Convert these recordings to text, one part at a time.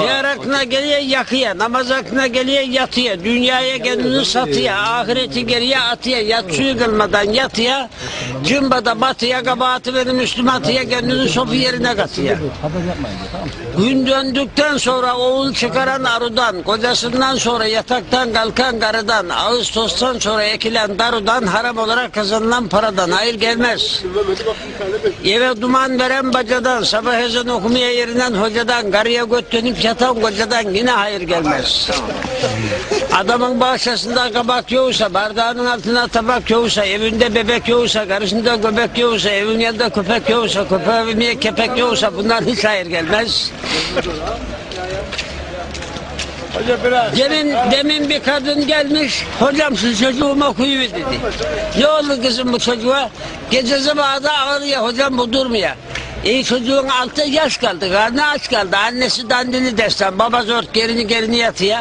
Seher aklına geliyor yakıya, namaz aklına geliyor yatıya, dünyaya kendini satıya, ahireti geriye atıya, yatsıyı kılmadan yatıya, cımbada batıya, kabahatı benim üstüme atıya, kendini sofu yerine katıya. Gün döndükten sonra oğul çıkaran arıdan, kocasından sonra yataktan kalkan karıdan, Ağustos'tan sonra ekilen darudan, haram olarak kazanılan paradan hayır gelmez. Eve duman veren bacadan, sabah ezan okumaya yerinden hocadan, karıya göt dönüp yatan kocadan yine hayır gelmez. Adamın bahçesinde kabak yoksa, bardağının altına tabak yoksa, evinde bebek yoksa, karısında göbek yoksa, evin yanında köpek yoksa, köpeğe kepek yoksa bunlar hiç hayır gelmez. Demin, demin bir kadın gelmiş, hocam şu çocuğum okuyor dedi. Ne oldu kızım bu çocuğa? Gece sabahı ağrıyor hocam bu durmuyor. İyi çocuğun altı yaş kaldı, karnı aç kaldı. Annesi dandini destan, baba zor gerini gerini yatıyor.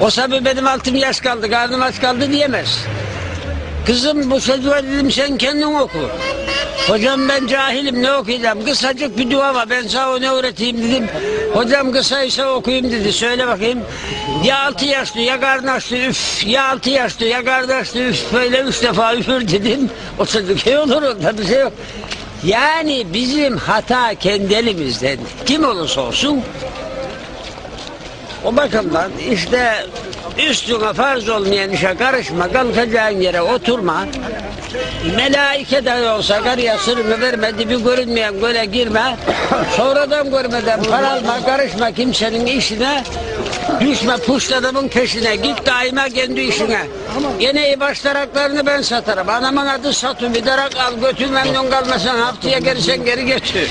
O sebebi benim altım yaş kaldı, karnım aç kaldı diyemez. Kızım bu çocuğa dedim sen kendin oku. Hocam ben cahilim ne okuyacağım? Kısacık bir dua var ben sana onu öğreteyim dedim. Hocam kısaysa okuyayım dedi. Söyle bakayım. Ya altı yaşlı ya kardeşli üf. Ya altı yaşlı ya kardeşli üf. Böyle üç defa üfür dedim. O çocuk iyi olur onda bir şey yok. Yani bizim hata kendi elimizden. Kim olursa olsun o bakımdan işte üstüne farz olmayan işe karışma, kalkacağın yere oturma. Melaike de olsa karıya sırrını vermedi bir görünmeyen göle girme. Sonradan görmeden para alma, karışma kimsenin işine. Düşme puşt adamın peşine. Git daima kendi işine. Gene iyi baştaraklarını ben satarım. Anamın adı Satu. Bir darak al götür memnun kalmasan haftaya gelirsen geri götür.